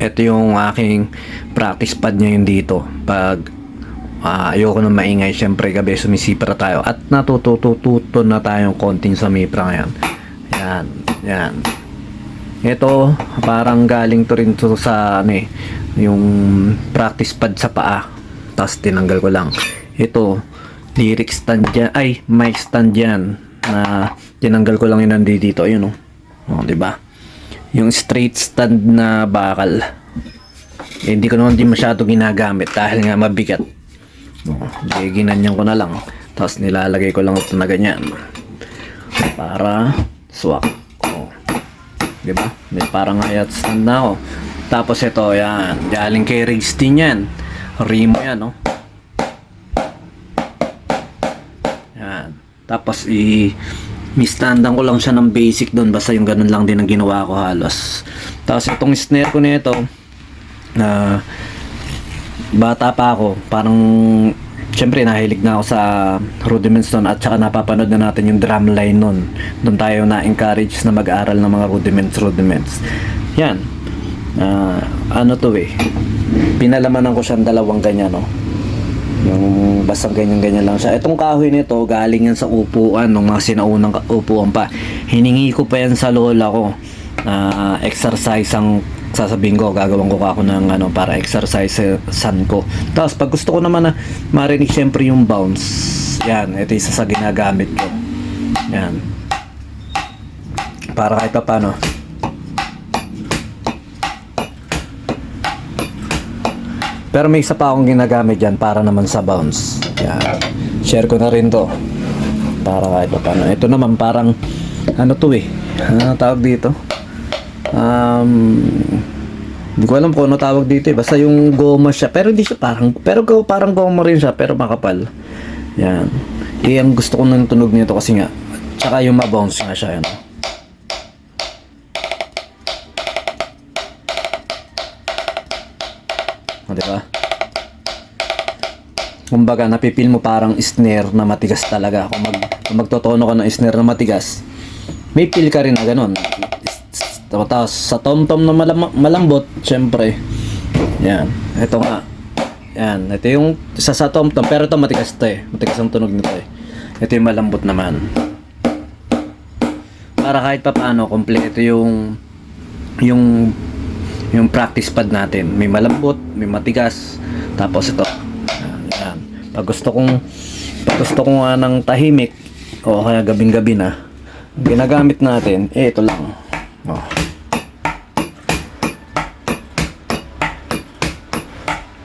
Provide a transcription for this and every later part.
ito yung aking practice pad ngayon dito. Pag ah, ayoko na maingay, syempre gabi sumisipra tayo. At natutututo na tayong konting sumipra ngayon. Yan, yan. Ito, parang galing to rin to sa ano eh, yung practice pad sa paa. Tapos tinanggal ko lang. Ito, lyric stand dyan, ay, mic stand dyan. Na tinanggal ko lang yun nandito dito. Ayun oh. Oh, di ba? Yung straight stand na bakal. Eh, hindi ko naman din masyado ginagamit dahil nga mabigat. Oh, di, ginanyan ko na lang. Tapos nilalagay ko lang ito na ganyan. Para swak. Oh. Di ba? May parang hayat stand na ako. Tapos ito, yan. Galing kay Riggs din yan. Rimo yan, no? Yan. Tapos i mistandan ko lang siya ng basic doon basta yung ganun lang din ang ginawa ko halos. Tapos itong snare ko nito na bata pa ako, parang Siyempre, nahilig na ako sa rudiments nun at saka napapanood na natin yung drum line nun. Doon tayo na-encourage na mag-aral ng mga rudiments, rudiments. Yan. Ah, ano to eh. Pinalamanan ko siyang dalawang ganyan, no? Yung basta ganyan-ganyan lang siya. Itong kahoy nito, galing yan sa upuan, ng mga sinaunang upuan pa. Hiningi ko pa yan sa lola ko. na exercise ang sasabihin ko, gagawin ko ako ng ano, para exercise sa san ko. Tapos pag gusto ko naman na marinig syempre yung bounce, yan, ito isa sa ginagamit ko. Yan. Para kahit pa paano. Pero may isa pa akong ginagamit dyan para naman sa bounce. Yan. Share ko na rin to. Para kahit pa paano. Ito naman parang, ano to eh. Ano tawag dito? Um, hindi ko alam kung ano tawag dito eh. Basta yung goma siya. Pero hindi siya parang, pero parang goma rin siya. Pero makapal. Yan. Eh, gusto ko ng tunog nito kasi nga. Tsaka yung mabounce nga siya. Yan. O, di ba? Kumbaga, napipil mo parang snare na matigas talaga. Kung, mag, kung magtotono ka ng snare na matigas, may feel ka rin na ganun. Tapos, sa tom-tom na malam- malambot, syempre, yan. Ito nga. Yan. Ito yung sa sa tom-tom. Pero ito matigas to eh. Matigas ang tunog nito eh. Ito yung malambot naman. Para kahit pa paano, kompleto yung yung yung practice pad natin. May malambot, may matigas. Tapos ito. Yan. yan. Pag gusto kong pag gusto ko nga ng tahimik o kaya gabing-gabi na, ginagamit natin, eh ito lang. Oh.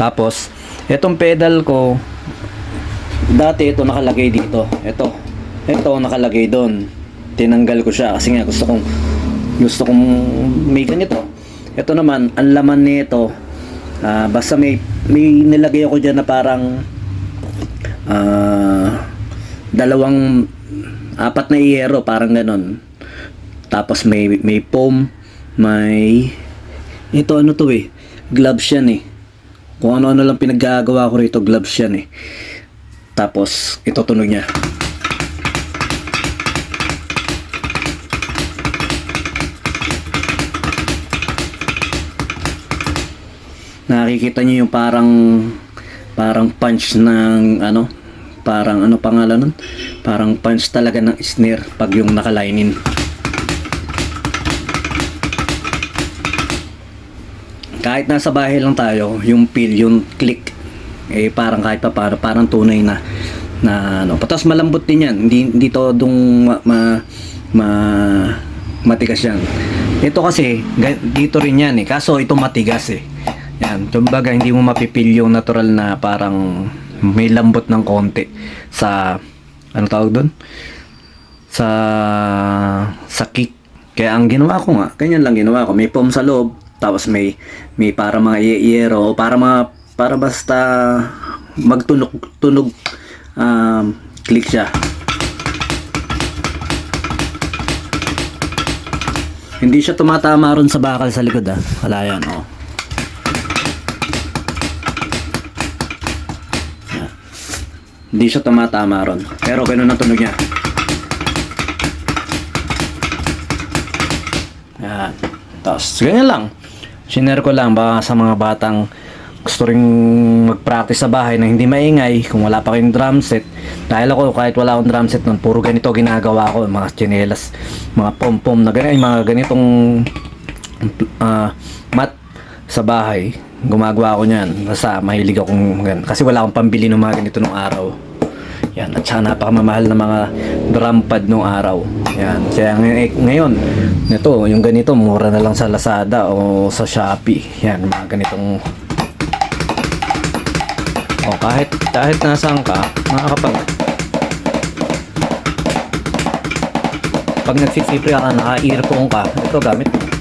Tapos, itong pedal ko, dati ito nakalagay dito. Ito. Ito nakalagay doon. Tinanggal ko siya kasi nga gusto kong gusto kong may ganito. Ito naman, ang laman nito, ah, basta may may nilagay ako diyan na parang ah, dalawang apat na yero parang ganon. Tapos may may foam, may ito ano to eh, gloves yan eh. Kung ano-ano lang pinaggagawa ko rito, gloves yan eh. Tapos ito tunog niya. Nakikita niyo yung parang parang punch ng ano parang ano pangalan nun? Parang punch talaga ng snare pag yung nakalainin. Kahit nasa bahay lang tayo yung feel yung click eh parang kahit pa paano parang tunay na na ano. Patas malambot din yan. Hindi hindi to ma, ma, ma- matigas yan. Ito kasi dito rin yan eh. Kaso ito matigas eh yan kumbaga hindi mo mapipil yung natural na parang may lambot ng konti sa ano tawag doon sa sa kick. Kaya ang ginawa ko nga ganyan lang ginawa ko. May foam sa loob tapos may may para mga ye- yero o para mga para basta magtunog tunog um, click siya. Hindi siya tumatama ron sa bakal sa likod ah. Wala yan oh hindi siya tumatama ron. Pero ganun ang tunog niya. Yan tapos ganyan lang. Shinare ko lang baka sa mga batang gusto ring mag-practice sa bahay na hindi maingay kung wala pa kayong drum set. Dahil ako kahit wala akong drum set nun puro ganito ginagawa ko mga chinelas mga pom-pom na ganyan mga ganitong ah, mat sa bahay gumagawa ako niyan. Basta mahilig akong gan kasi wala akong pambili ng mga ganito nung araw. Yan at saka napakamamahal na mga drum pad nung araw. Yan kaya ngay- ngayon nito yung ganito mura na lang sa Lazada o sa Shopee. Yan mga ganitong o kahit kahit nasaan ka makakapag pag nagsisipre ka naka earphone ka ito gamit mo.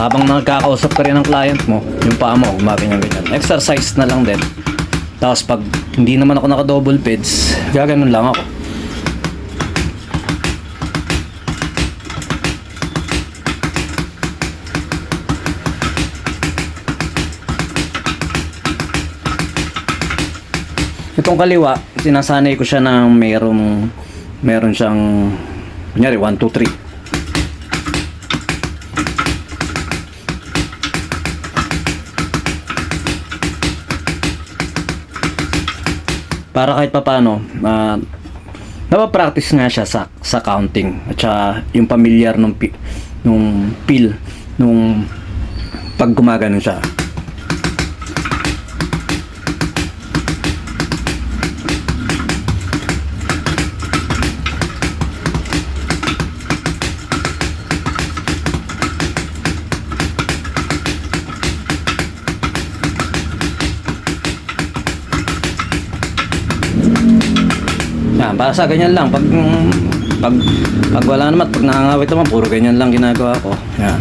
Habang nagkakausap ka rin ng client mo, yung paa mo, gumaganyan ganyan. Exercise na lang din. Tapos pag hindi naman ako naka double peds, gaganon lang ako. Itong kaliwa, sinasanay ko siya ng merong meron siyang kunyari 1 2 3 para kahit papano uh, napapractice nga siya sa, sa counting. At saka yung pamilyar nung, pi, nung feel nung pag gumagano siya Yan, para sa ganyan lang. Pag, pag, pag wala naman, pag nakangawit naman, puro ganyan lang ginagawa ko. Yan.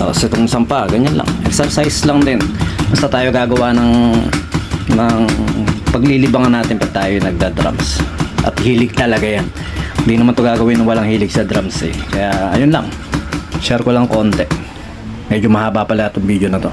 Tapos itong sampa, ganyan lang. Exercise lang din. Basta tayo gagawa ng, ng paglilibangan natin pag tayo nagda-drums. At hilig talaga yan. Hindi naman to gagawin ng walang hilig sa drums eh. Kaya ayun lang. Share ko lang konti. Medyo mahaba pala itong video na to.